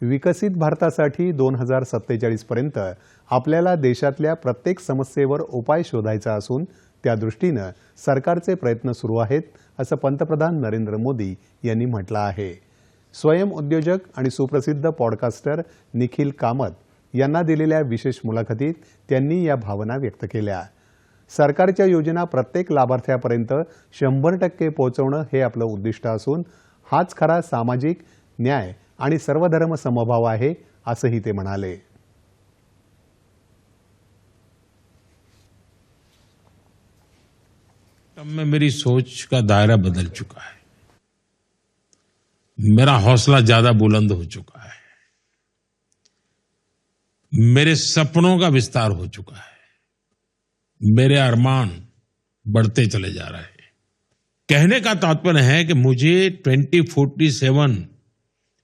विकसित भारतासाठी दोन हजार सत्तेचाळीसपर्यंत आपल्याला देशातल्या प्रत्येक समस्येवर उपाय शोधायचा असून त्या दृष्टीनं सरकारचे प्रयत्न सुरू आहेत असं पंतप्रधान नरेंद्र मोदी यांनी म्हटलं आहे. स्वयं उद्योजक आणि सुप्रसिद्ध पॉडकास्टर निखिल कामत यांना दिलेल्या विशेष मुलाखतीत त्यांनी या भावना व्यक्त केल्या. सरकारच्या योजना प्रत्येक लाभार्थ्यापर्यंत शंभर टक्के पोहोचवणं हे आपलं उद्दिष्ट असून हाच खरा सामाजिक न्याय आणि सर्वधर्म समभाव आहे, असंही तब में मेरी सोच का दायरा बदल चुका है। मेरा हौसला ज़्यादा बुलंद हो चुका है। मेरे सपनों का विस्तार हो चुका है। मेरे अरमान बढ़ते चले जा रहे हैं। कहने का तात्पर्य है कि मुझे 2047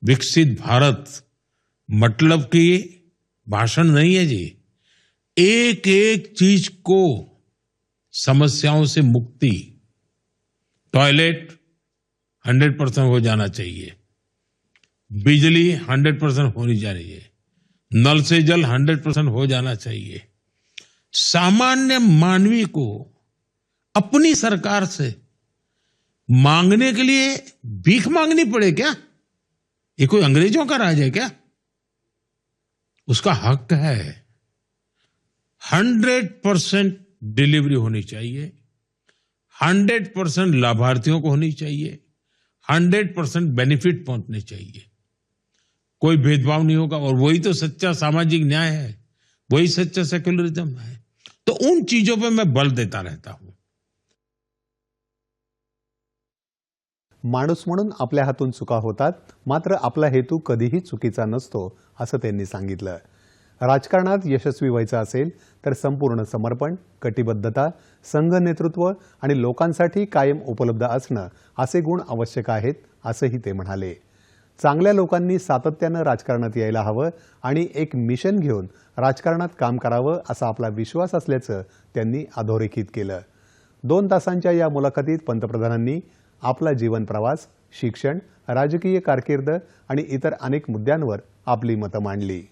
विकसित भारत मतलब कि भाषण नहीं है जी। एक एक चीज़ को समस्याओं से मुक्ति, टॉयलेट हंड्रेड परसेंट हो जाना चाहिए। बिजली हंड्रेड परसेंट होनी चाहिए। नल से जल हंड्रेड परसेंट हो जाना चाहिए। सामान्य मानवी को अपनी सरकार से मांगने के लिए भीख मांगनी पड़े क्या? ये कोई अंग्रेज़ों का राज है क्या? उसका हक है। हंड्रेड परसेंट डिलीवरी होनी चाहिए। हंड्रेड परसेंट लाभार्थियों को होनी चाहिए। हंड्रेड परसेंट बेनिफिट पहुँचने चाहिए। कोई भेदभाव नहीं होगा और वही तो सच्चा सामाजिक न्याय है। वही सच्चा सेक्युलरिज्म है। तो उन चीज़ों पे मैं बल देता रहता हूँ। माणूस म्हणून आपल्या हातून चुका होतात मात्र आपला हेतू कधीही चुकीचा नसतो असं त्यांनी सांगितलं. राजकारणात यशस्वी व्हायचं असेल तर संपूर्ण समर्पण कटिबद्धता संघ नेतृत्व आणि लोकांसाठी कायम उपलब्ध असणं असे गुण आवश्यक आहेत असंही ते म्हणाले. चांगल्या लोकांनी सातत्यानं राजकारणात यायला हवं आणि एक मिशन घेऊन राजकारणात काम करावं असा आपला विश्वास असल्याचं त्यांनी अधोरेखित केलं. दोन तासांच्या या मुलाखतीत पंतप्रधानांनी आपला जीवन प्रवास शिक्षण राजकीय कारकीर्द आणि इतर अनेक मुद्द्यांवर आपली मतं मांडली.